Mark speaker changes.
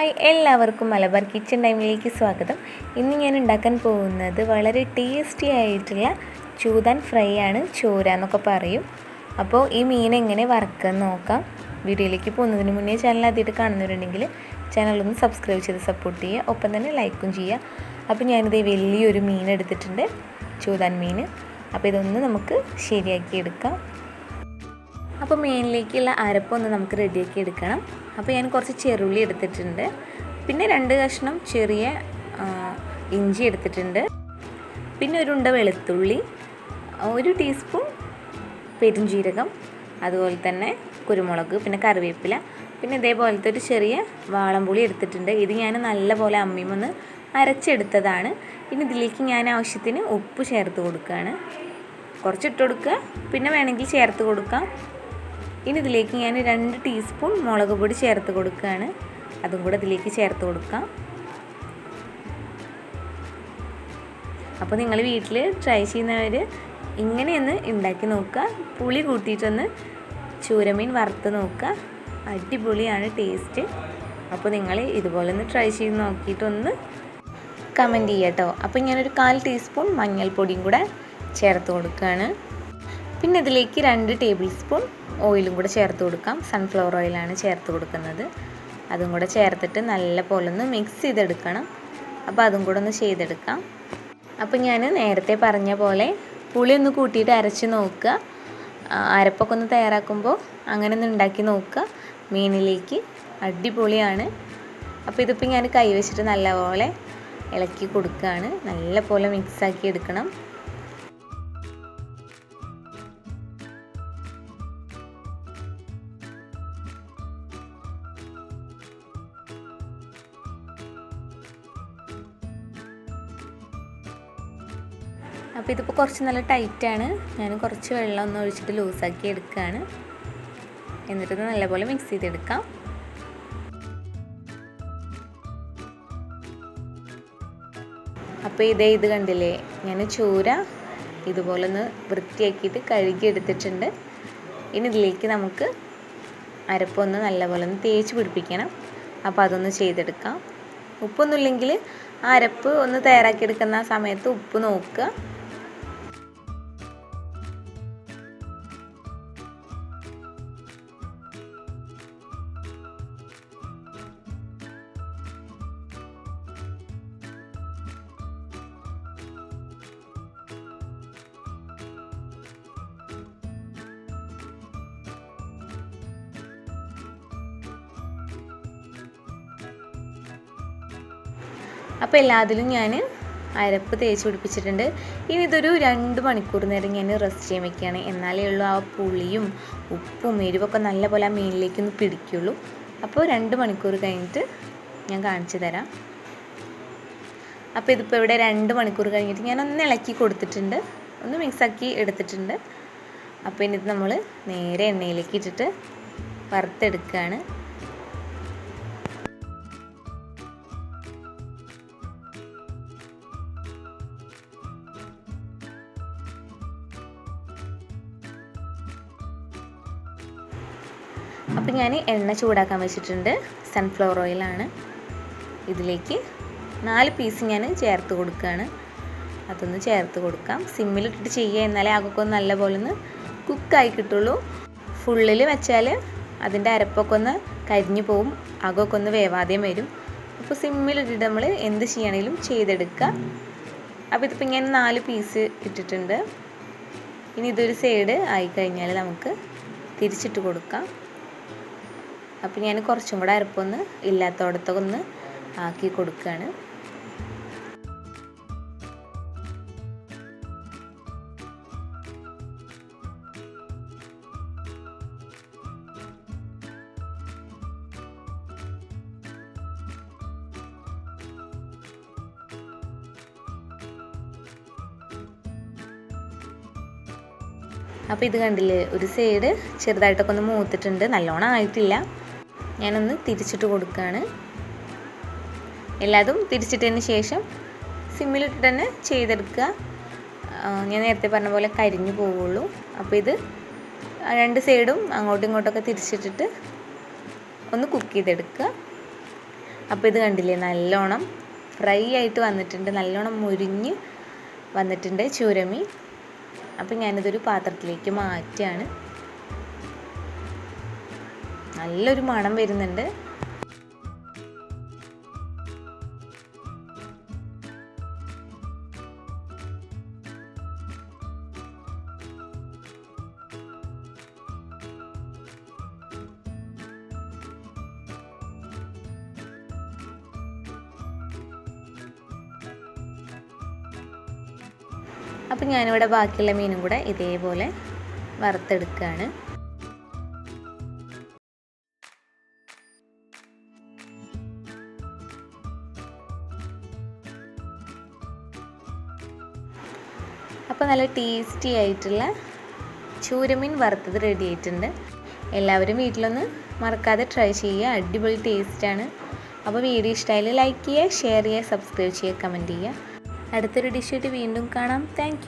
Speaker 1: Hi എല്ലാവർക്കും Malabar kitchen ടൈമിലേക്ക് സ്വാഗതം. ഇന്ന് ഞാൻ ഉണ്ടാക്കാൻ പോകുന്നത് വളരെ ടേസ്റ്റി ആയിട്ടുള്ള ചൂതാൻ ഫ്രൈ ആണ് ചോര എന്നൊക്കെ പറയും. അപ്പോൾ ഈ മീൻ എങ്ങനെ വറുക്കാൻ നോക്കാം. വീഡിയോയിലേക്ക് പോകുന്നതിന് മുന്നേ ചാനൽ ആദ്യമായിട്ട് കാണുന്നവരുണ്ടെങ്കിൽ ചാനലൊന്ന് സബ്സ്ക്രൈബ് ചെയ്ത് സപ്പോർട്ട് ചെയ്യുക ഒപ്പം തന്നെ ലൈക്കും ചെയ്യുക. അപ്പോൾ ഞാനിത് വലിയൊരു മീൻ എടുത്തിട്ടുണ്ട് ചൂതാൻ മീൻ. അപ്പോൾ ഇതൊന്ന് നമുക്ക് ശരിയാക്കി എടുക്കാം. അപ്പോൾ മീനിലേക്കുള്ള അരപ്പൊന്ന് നമുക്ക് റെഡിയാക്കി എടുക്കണം. അപ്പോൾ ഞാൻ കുറച്ച് ചെറുള്ളി എടുത്തിട്ടുണ്ട്. പിന്നെ രണ്ട് കഷ്ണം ചെറിയ ഇഞ്ചി എടുത്തിട്ടുണ്ട്. പിന്നെ ഒരു ഉണ്ട വെളുത്തുള്ളി ഒരു ടീസ്പൂൺ പെരുംജീരകം അതുപോലെ തന്നെ കുരുമുളക് പിന്നെ കറിവേപ്പില പിന്നെ ഇതേപോലത്തെ ഒരു ചെറിയ വാളംപുളി എടുത്തിട്ടുണ്ട്. ഇത് ഞാൻ നല്ലപോലെ അമ്മിമൊന്ന് അരച്ചെടുത്തതാണ്. ഇനി ഇതിലേക്ക് ഞാൻ ആവശ്യത്തിന് ഉപ്പ് ചേർത്ത് കൊടുക്കുകയാണ്. കുറച്ചിട്ട് കൊടുക്കുക. പിന്നെ വേണമെങ്കിൽ ചേർത്ത് കൊടുക്കാം. ഇനി ഇതിലേക്ക് ഞാൻ രണ്ട് ടീസ്പൂൺ മുളക് പൊടി ചേർത്ത് കൊടുക്കുകയാണ്. അതും കൂടെ ഇതിലേക്ക് ചേർത്ത് കൊടുക്കാം. അപ്പോൾ നിങ്ങൾ വീട്ടിൽ ട്രൈ ചെയ്യുന്നവർ ഇങ്ങനെയൊന്ന് ഉണ്ടാക്കി നോക്കുക. പുളി കൂട്ടിയിട്ടൊന്ന് ചൂരമീൻ വറുത്ത് നോക്കുക. അടിപൊളിയാണ് ടേസ്റ്റ് അപ്പോൾ നിങ്ങൾ ഇതുപോലെ ഒന്ന് ട്രൈ ചെയ്ത് നോക്കിയിട്ടൊന്ന് കമന്റ് ചെയ്യാം കേട്ടോ. അപ്പോൾ ഞാനൊരു കാൽ ടീസ്പൂൺ മഞ്ഞൾപ്പൊടിയും കൂടെ ചേർത്ത് കൊടുക്കുകയാണ്. പിന്നെ ഇതിലേക്ക് രണ്ട് ടേബിൾ സ്പൂൺ ഓയിലും കൂടെ ചേർത്ത് കൊടുക്കാം. സൺഫ്ലവർ ഓയിലാണ് ചേർത്ത് കൊടുക്കുന്നത്. അതും കൂടെ ചേർത്തിട്ട് നല്ല പോലെ ഒന്ന് മിക്സ് ചെയ്തെടുക്കണം. അപ്പോൾ അതും കൂടെ ഒന്ന് ചെയ്തെടുക്കാം. അപ്പോൾ ഞാൻ നേരത്തെ പറഞ്ഞ പോലെ പുളി ഒന്ന് കൂട്ടിയിട്ട് അരച്ച് നോക്കുക. അരപ്പൊക്കെ ഒന്ന് തയ്യാറാക്കുമ്പോൾ അങ്ങനെ ഒന്ന് ഉണ്ടാക്കി നോക്കുക. മീനിലേക്ക് അടിപൊളിയാണ്. അപ്പോൾ ഇതിപ്പോൾ ഞാൻ കൈ വെച്ചിട്ട് നല്ലപോലെ ഇളക്കി കൊടുക്കുകയാണ്. നല്ല പോലെ മിക്സാക്കി എടുക്കണം. അപ്പോൾ ഇതിപ്പോൾ കുറച്ച് നല്ല ടൈറ്റാണ്. ഞാൻ കുറച്ച് വെള്ളം ഒന്ന് ഒഴിച്ചിട്ട് ലൂസാക്കി എടുക്കുകയാണ് എന്നിട്ട് നല്ലപോലെ മിക്സ് ചെയ്തെടുക്കാം. അപ്പോൾ ഇതേ ഇത് കണ്ടില്ലേ? ഞാൻ ചൂര ഇതുപോലെ ഒന്ന് വൃത്തിയാക്കിയിട്ട് കഴുകി എടുത്തിട്ടുണ്ട്. ഇനി ഇതിലേക്ക് നമുക്ക് അരപ്പൊന്ന് നല്ലപോലെ ഒന്ന് തേച്ച് പിടിപ്പിക്കണം. അപ്പോൾ അതൊന്ന് ചെയ്തെടുക്കാം. ഉപ്പൊന്നുമില്ലെങ്കിൽ ആ അരപ്പ് ഒന്ന് തയ്യാറാക്കിയെടുക്കുന്ന സമയത്ത് ഉപ്പ് നോക്കുക. അപ്പോൾ എല്ലാത്തിലും ഞാൻ അരപ്പ് തേച്ച് പിടിപ്പിച്ചിട്ടുണ്ട്. ഇനി ഇതൊരു രണ്ട് മണിക്കൂർ നേരം ഞാൻ റെസ്റ്റ് ചെയ്യാൻ വെക്കുകയാണ് എന്നാലേ ഉള്ളൂ ആ പുളിയും ഉപ്പും എരിവൊക്കെ നല്ലപോലെ ആ മീനിലേക്കൊന്ന് പിടിക്കുള്ളൂ. അപ്പോൾ രണ്ട് മണിക്കൂർ കഴിഞ്ഞിട്ട് ഞാൻ കാണിച്ചു തരാം. അപ്പോൾ ഇതിപ്പോൾ ഇവിടെ രണ്ട് മണിക്കൂർ കഴിഞ്ഞിട്ട് ഞാൻ ഒന്ന് ഇളക്കി കൊടുത്തിട്ടുണ്ട്. ഒന്ന് മിക്സാക്കി എടുത്തിട്ടുണ്ട്. അപ്പോൾ ഇനി ഇത് നമ്മൾ നേരെ എണ്ണയിലേക്ക് ഇട്ടിട്ട് വറുത്തെടുക്കുകയാണ് അപ്പോൾ ഞാൻ എണ്ണ ചൂടാക്കാൻ വെച്ചിട്ടുണ്ട് സൺഫ്ലവർ ഓയിലാണ് ഇതിലേക്ക് നാല് പീസ് ഞാൻ ചേർത്ത് കൊടുക്കുകയാണ്. അതൊന്ന് ചേർത്ത് കൊടുക്കാം. സിമ്മിലിട്ടിട്ട് ചെയ്യുക എന്നാലേ അകൊക്കെ ഒന്ന് നല്ലപോലെ ഒന്ന് കുക്കായി കിട്ടുള്ളൂ. ഫുള്ളിൽ വെച്ചാൽ അതിന്റെ അരപ്പൊക്കെ ഒന്ന് കരിഞ്ഞു പോവും. അകൊക്കെ ഒന്ന് വേവാതെയും വരും. അപ്പോൾ സിമ്മിലിട്ടിട്ട് നമ്മൾ എന്ത് ചെയ്യണമെങ്കിലും ചെയ്തെടുക്കുക. അപ്പോൾ ഇതിപ്പോൾ ഞാൻ നാല് പീസ് ഇട്ടിട്ടുണ്ട്. ഇനി ഇതൊരു സൈഡ് ആയിക്കഴിഞ്ഞാൽ നമുക്ക് തിരിച്ചിട്ട് കൊടുക്കാം. അപ്പോൾ ഞാൻ കുറച്ചും കൂടെ അരപ്പൊന്ന് ഇല്ലാത്തടത്തൊക്കെ ഒന്ന് ആക്കി കൊടുക്കുകയാണ് അപ്പോൾ ഇത് കണ്ടില്ലേ ഒരു സൈഡ് ചെറുതായിട്ടൊക്കെ ഒന്ന് മൂത്തിട്ടുണ്ട്. നല്ലോണം ആയിട്ടില്ല. ഞാനൊന്ന് തിരിച്ചിട്ട് കൊടുക്കുകയാണ് എല്ലാതും തിരിച്ചിട്ടതിന് ശേഷം സിമ്മിലിട്ട് തന്നെ ചെയ്തെടുക്കുക. ഞാൻ നേരത്തെ പറഞ്ഞ പോലെ കരിഞ്ഞു പോവുള്ളൂ. അപ്പോൾ ഇത് രണ്ട് സൈഡും അങ്ങോട്ടും ഇങ്ങോട്ടൊക്കെ തിരിച്ചിട്ടിട്ട് ഒന്ന് കുക്ക് ചെയ്തെടുക്കുക. അപ്പോൾ ഇത് കണ്ടില്ലേ നല്ലോണം ഫ്രൈ ആയിട്ട് വന്നിട്ടുണ്ട്. നല്ലോണം മുരിഞ്ഞ് വന്നിട്ടുണ്ട് ചുരമി. അപ്പോൾ ഞാനിതൊരു പാത്രത്തിലേക്ക് മാറ്റുകയാണ്. നല്ലൊരു മണം വരുന്നുണ്ട്. അപ്പം ഞാനിവിടെ ബാക്കിയുള്ള മീനും കൂടെ ഇതേപോലെ വറുത്തെടുക്കുകയാണ് അപ്പോൾ നല്ല ടേസ്റ്റി ആയിട്ടുള്ള ചൂരമീൻ വറുത്തത് റെഡി ആയിട്ടുണ്ട്. എല്ലാവരും വീട്ടിലൊന്ന് മറക്കാതെ ട്രൈ ചെയ്യുക. അടിപൊളി ടേസ്റ്റാണ് അപ്പോൾ വീഡിയോ ഇഷ്ടമായാലും ലൈക്ക് ചെയ്യുക ഷെയർ ചെയ്യുക സബ്സ്ക്രൈബ് ചെയ്യുക കമന്റ് ചെയ്യുക. അടുത്തൊരു ഡിഷായിട്ട് വീണ്ടും കാണാം. താങ്ക്